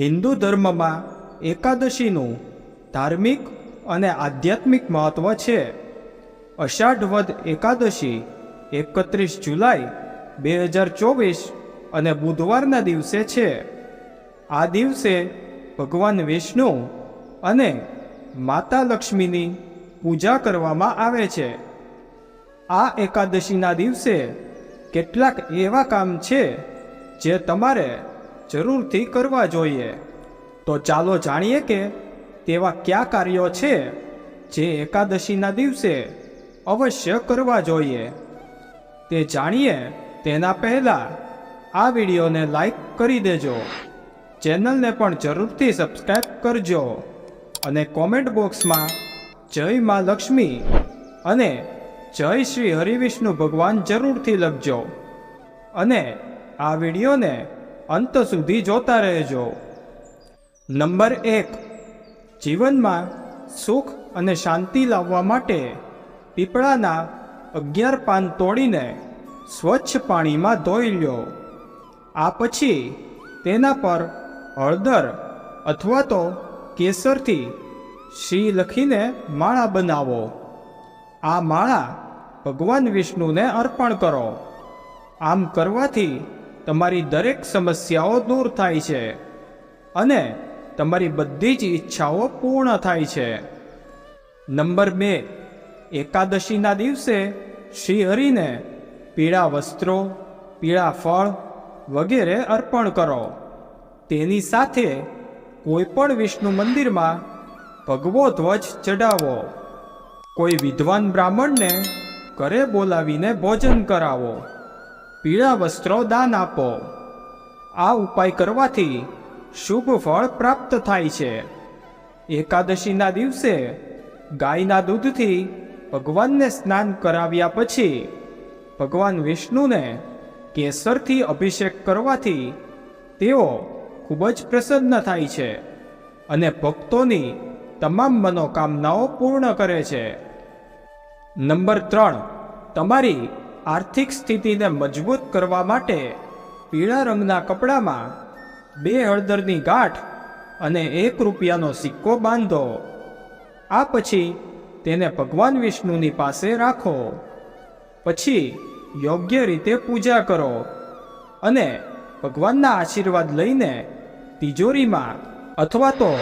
હિન્દુ ધર્મમાં એકાદશીનું ધાર્મિક અને આધ્યાત્મિક મહત્વ છે. અષાઢ વદ એકાદશી એકત્રીસ જુલાઈ બે હજાર ચોવીસ અને બુધવારના દિવસે છે. આ દિવસે ભગવાન વિષ્ણુ અને માતા લક્ષ્મીની પૂજા કરવામાં આવે છે. આ એકાદશીના દિવસે કેટલાક એવા કામ છે જે તમારે જરૂરથી કરવા જોઈએ. તો ચાલો જાણીએ કે તેવા કયા કાર્યો છે જે એકાદશીના દિવસે અવશ્ય કરવા જોઈએ. તે જાણીએ તેના પહેલાં આ વિડીયોને લાઈક કરી દેજો. ચેનલને પણ જરૂરથી સબસ્ક્રાઈબ કરજો અને કોમેન્ટ બોક્સમાં જય મા લક્ષ્મી અને જય શ્રી હરિવિષ્ણુ ભગવાન જરૂરથી લખજો. અને આ વિડીયોને અંત સુધી જોતા રહેજો. નંબર એક. જીવનમાં સુખ અને શાંતિ લાવવા માટે પીપળાના અગિયાર પાન તોડીને સ્વચ્છ પાણીમાં ધોઈ લ્યો. આ પછી તેના પર હળદર અથવા તો કેસરથી શ્રી લખીને માળા બનાવો. આ માળા ભગવાન વિષ્ણુને અર્પણ કરો. આમ કરવાથી તમારી દરેક સમસ્યાઓ દૂર થાય છે અને તમારી બધી જ ઈચ્છાઓ પૂર્ણ થાય છે. નંબર બે, એકાદશીના દિવસે શ્રી હરિને પીળા વસ્ત્રો, પીળા ફળ વગેરે અર્પણ કરો. તેની સાથે કોઈપણ વિષ્ણુ મંદિરમાં ભગવો ધ્વજ ચડાવો કોઈ વિદ્વાન બ્રાહ્મણને ઘરે બોલાવીને ભોજન કરાવો. પીળા વસ્ત્રો દાન આપો. આ ઉપાય કરવાથી શુભ ફળ પ્રાપ્ત થાય છે. એકાદશીના દિવસે ગાયના દૂધથી ભગવાનને સ્નાન કરાવ્યા પછી ભગવાન વિષ્ણુને કેસરથી અભિષેક કરવાથી તેઓ ખૂબ જ પ્રસન્ન થાય છે અને ભક્તોની તમામ મનોકામનાઓ પૂર્ણ કરે છે. નંબર ત્રણ. તમારી આર્થિક સ્થિતિને મજબૂત કરવા માટે પીળા રંગના કપડામાં બે હળદરની ગાંઠ અને એક રૂપિયાનો સિક્કો બાંધો. આ પછી તેને ભગવાન વિષ્ણુની પાસે રાખો. પછી યોગ્ય રીતે પૂજા કરો અને ભગવાનના આશીર્વાદ લઈને તિજોરીમાં અથવા તો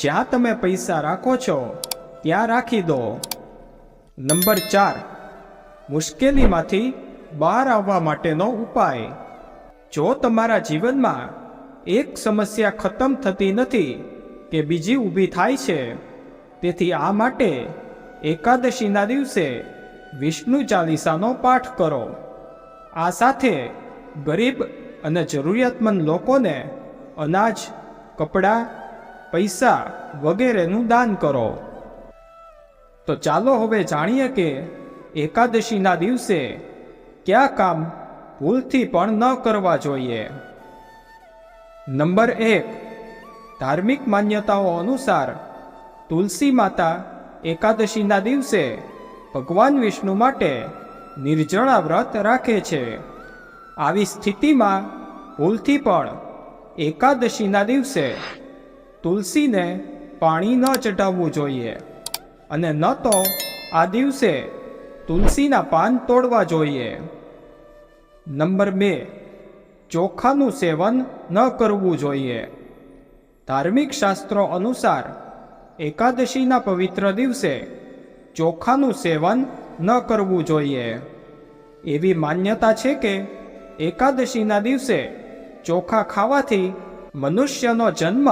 જ્યાં તમે પૈસા રાખો છો, ત્યાં રાખી દો. નંબર ચાર. મુશ્કેલીમાંથી બહાર આવવા માટેનો ઉપાય. જો તમારા જીવનમાં એક સમસ્યા ખતમ થતી નથી કે બીજી ઊભી થાય છે, તેથી આ માટે એકાદશીના દિવસે વિષ્ણુ ચાલીસાનો પાઠ કરો. આ સાથે ગરીબ અને જરૂરિયાતમંદ લોકોને અનાજ, કપડાં, પૈસા વગેરેનું દાન કરો. તો ચાલો હવે જાણીએ કે એકાદશીના દિવસે કયા કામ ભૂલથી પણ ન કરવા જોઈએ. નંબર એક, ધાર્મિક માન્યતાઓ અનુસાર તુલસી માતા એકાદશીના દિવસે ભગવાન વિષ્ણુ માટે નિર્જળા વ્રત રાખે છે. આવી સ્થિતિમાં ભૂલથી પણ એકાદશીના દિવસે તુલસીને પાણી ન ચઢાવવું જોઈએ. અને ન તો આ દિવસે તુલસીના પાન તોડવા જોઈએ. નંબર બે, ચોખાનું સેવન ન કરવું જોઈએ. ધાર્મિક શાસ્ત્રો અનુસાર, એકાદશીના પવિત્ર દિવસે ચોખાનું સેવન ન કરવું જોઈએ. એવી માન્યતા છે કે, એકાદશીના દિવસે ચોખા ખાવાથી મનુષ્યનો જન્મ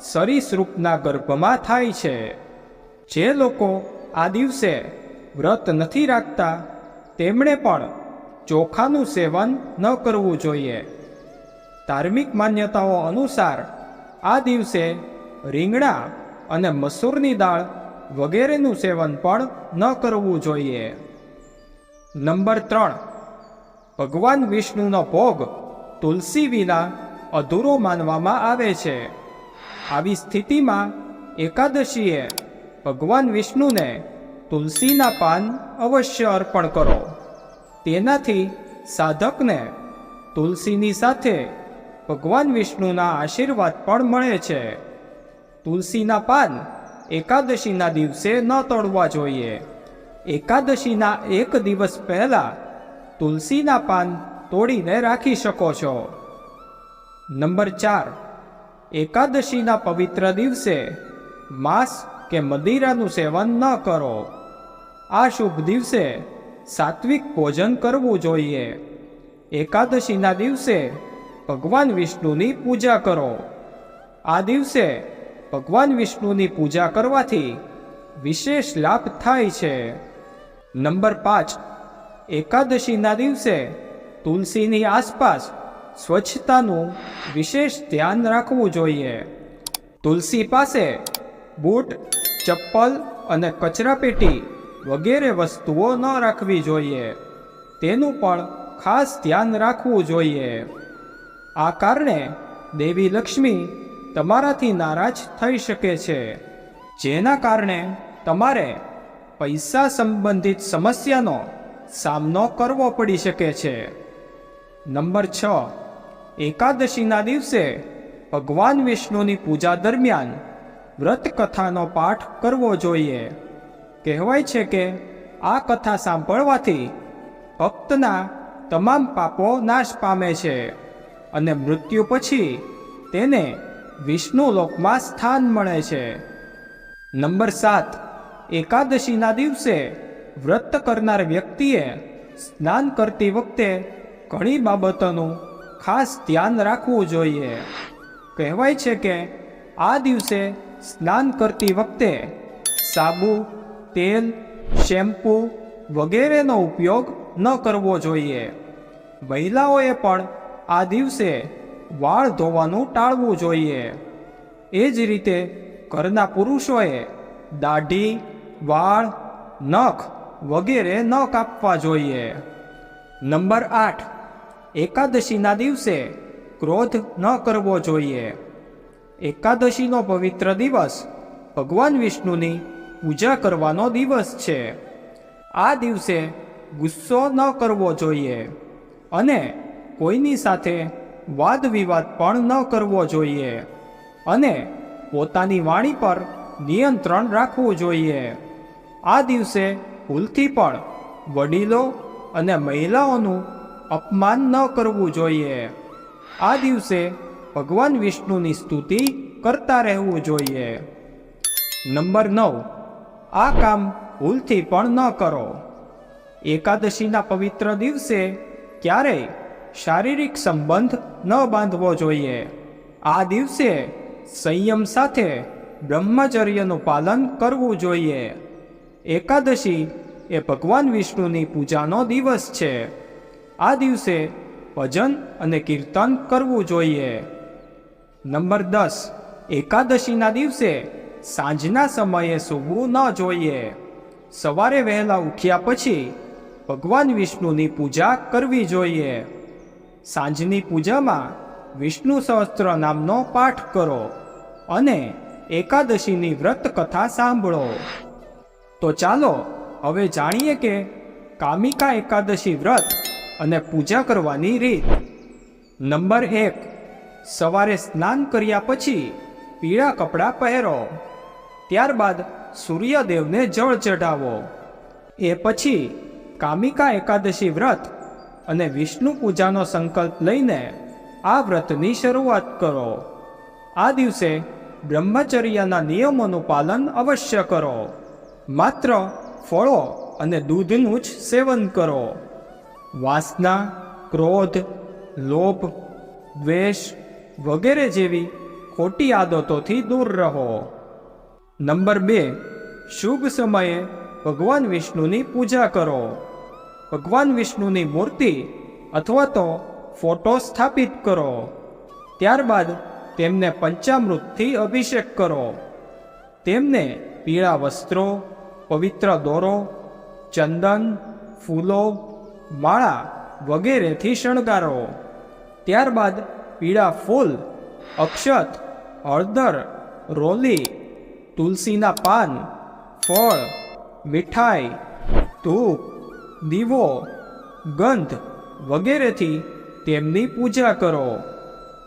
સરીસૃપના ગર્ભમાં થાય છે. જે લોકો આ દિવસે વ્રત નથી રાખતા, તેમણે પણ ચોખાનું સેવન ન કરવું જોઈએ. ધાર્મિક માન્યતાઓ અનુસાર, આ દિવસે રીંગણા અને મસૂરની દાળ વગેરેનું સેવન પણ ન કરવું જોઈએ. નંબર ત્રણ. ભગવાન વિષ્ણુનો ભોગ તુલસી વિના અધૂરો માનવામાં આવે છે. આવી સ્થિતિમાં એકાદશીએ ભગવાન વિષ્ણુને તુલસીના પાન અવશ્ય અર્પણ કરો. તેનાથી સાધકને તુલસીની સાથે ભગવાન વિષ્ણુના આશીર્વાદ પણ મળે છે. તુલસીના પાન એકાદશીના દિવસે ન તોડવા જોઈએ. એકાદશીના એક દિવસ પહેલાં તુલસીના પાન તોડીને રાખી શકો છો. નંબર ચાર. એકાદશીના પવિત્ર દિવસે માંસ કે મદિરાનું સેવન ન કરો. આ શુભ દિવસે સાત્વિક ભોજન કરવું જોઈએ. એકાદશીના દિવસે ભગવાન વિષ્ણુની પૂજા કરો. આ દિવસે ભગવાન વિષ્ણુની પૂજા કરવાથી વિશેષ લાભ થાય છે. નંબર પાંચ. એકાદશીના દિવસે તુલસીની આસપાસ સ્વચ્છતાનું વિશેષ ધ્યાન રાખવું જોઈએ. તુલસી પાસે બૂટ, ચપ્પલ અને કચરાપેટી વગેરે વસ્તુઓ ન રાખવી જોઈએ. તેનું પણ ખાસ ધ્યાન રાખવું જોઈએ. આ કારણે દેવી લક્ષ્મી તમારાથી નારાજ થઈ શકે છે. જેના કારણે તમારે પૈસા સંબંધિત સમસ્યાનો સામનો કરવો પડી શકે છે. નંબર છ. એકાદશીના દિવસે ભગવાન વિષ્ણુની પૂજા દરમિયાન વ્રત કથાનો પાઠ કરવો જોઈએ. કહેવાય છે કે આ કથા સાંભળવાથી ભક્તના તમામ પાપો નાશ પામે છે અને મૃત્યુ પછી તેને વિષ્ણુ લોકમાં સ્થાન મળે છે. નંબર સાત. એકાદશીના દિવસે વ્રત કરનાર વ્યક્તિએ સ્નાન કરતી વખતે ઘણી બાબતોનું ખાસ ધ્યાન રાખવું જોઈએ. કહેવાય છે કે આ દિવસે સ્નાન કરતી વખતે સાબુ તેલ, શેમ્પૂ વગેરેનો ઉપયોગ ન કરવો જોઈએ. મહિલાઓએ પણ આ દિવસે વાળ ધોવાનું ટાળવું જોઈએ. એ જ રીતે ઘરના પુરુષોએ દાઢી, વાળ, નખ વગેરે ન કાપવા જોઈએ. નંબર આઠ. એકાદશીના દિવસે ક્રોધ ન કરવો જોઈએ. એકાદશીનો પવિત્ર દિવસ ભગવાન વિષ્ણુની પૂજા કરવાનો દિવસ છે. આ દિવસે ગુસ્સો ન કરવો જોઈએ અને કોઈની સાથે વાદ વિવાદ પણ ન કરવો જોઈએ અને પોતાની વાણી પર નિયંત્રણ રાખવું જોઈએ. આ દિવસે ભૂલથી પણ વડીલો અને મહિલાઓનું અપમાન ન કરવું જોઈએ. આ દિવસે ભગવાન વિષ્ણુની સ્તુતિ કરતા રહેવું જોઈએ. નંબર નવ. આ કામ ભૂલથી પણ ન કરો. એકાદશીના પવિત્ર દિવસે ક્યારેય શારીરિક સંબંધ ન બાંધવો જોઈએ. આ દિવસે સંયમ સાથે બ્રહ્મચર્યનું પાલન કરવું જોઈએ. એકાદશી એ ભગવાન વિષ્ણુની પૂજાનો દિવસ છે. આ દિવસે ભજન અને કીર્તન કરવું જોઈએ. નંબર દસ. એકાદશીના દિવસે સાંજના સમયે સૂવું ન જોઈએ. સવારે વહેલા ઉઠ્યા પછી ભગવાન વિષ્ણુની પૂજા કરવી જોઈએ. સાંજની પૂજામાં વિષ્ણુ સહસ્ત્ર નામનો પાઠ કરો અને એકાદશીની વ્રત કથા સાંભળો. તો ચાલો, હવે જાણીએ કે કામિકા એકાદશી વ્રત અને પૂજા કરવાની રીત. નંબર એક, સવારે સ્નાન કર્યા પછી પીળા કપડાં પહેરો. ત્યારબાદ સૂર્યદેવને જળ ચઢાવો. એ પછી કામિકા એકાદશી વ્રત અને વિષ્ણુ પૂજાનો સંકલ્પ લઈને આ વ્રતની શરૂઆત કરો. આ દિવસે બ્રહ્મચર્યના નિયમોનું પાલન અવશ્ય કરો. માત્ર ફળો અને દૂધનું જ સેવન કરો. વાસના, ક્રોધ, લોભ, દ્વેષ વગેરે જેવી ખોટી આદતોથી દૂર રહો. નંબર બે, શુભ સમયે ભગવાન વિષ્ણુની પૂજા કરો. ભગવાન વિષ્ણુની મૂર્તિ અથવા તો ફોટો સ્થાપિત કરો. ત્યારબાદ તેમને પંચામૃતથી અભિષેક કરો. તેમને પીળા વસ્ત્રો, પવિત્ર દોરો, ચંદન, ફૂલો, માળા વગેરેથી શણગારો. ત્યારબાદ પીળા ફૂલ, અક્ષત, હળદર, રોલી તુલસીના પાન, ફળ, મીઠાઈ, ધૂપ, દીવો, ગંધ વગેરેથી તેમની પૂજા કરો.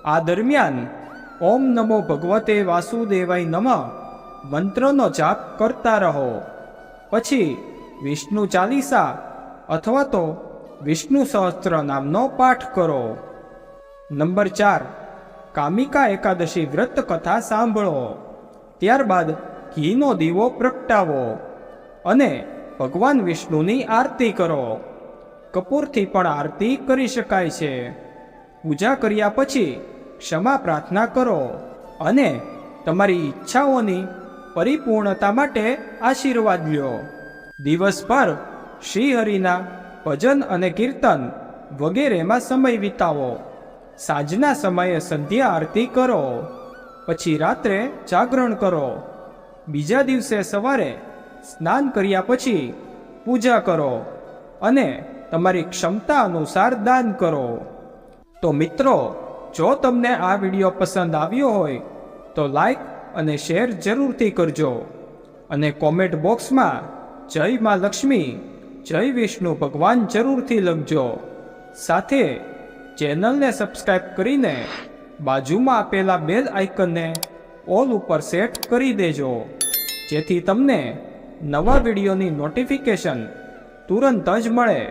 આ દરમિયાન ઓમ નમો ભગવતે વાસુદેવાય નમઃ મંત્રનો જાપ કરતા રહો. પછી વિષ્ણુ ચાલીસા અથવા તો વિષ્ણુ સહસ્ત્ર નામનો પાઠ કરો. નંબર ચાર, કામિકા એકાદશી વ્રત કથા સાંભળો. ત્યારબાદ ઘીનો દીવો પ્રગટાવો અને ભગવાન વિષ્ણુની આરતી કરો. કપૂરથી પણ આરતી કરી શકાય છે. પૂજા કર્યા પછી ક્ષમા પ્રાર્થના કરો અને તમારી ઈચ્છાઓની પરિપૂર્ણતા માટે આશીર્વાદ લ્યો. દિવસભર શ્રીહરિના ભજન અને કીર્તન વગેરેમાં સમય વિતાવો. સાંજના સમયે સંધ્યા આરતી કરો. પછી રાત્રે જાગરણ કરો. બીજા દિવસે સવારે સ્નાન કર્યા પછી પૂજા કરો અને તમારી ક્ષમતા અનુસાર દાન કરો. તો મિત્રો, જો તમને આ વીડિયો પસંદ આવ્યો હોય, તો લાઈક અને શેર જરૂરથી કરજો. અને કોમેન્ટ બોક્સમાં જય માં લક્ષ્મી, જય વિષ્ણુ ભગવાન જરૂરથી લખજો. સાથે ચેનલને સબસ્ક્રાઈબ કરીને બાજુમાં આપેલા બેલ આઇકનને ઓલ ઉપર સેટ કરી દેજો. જેથી તમને નવા વિડીયોની નોટિફિકેશન તુરંત જ મળે.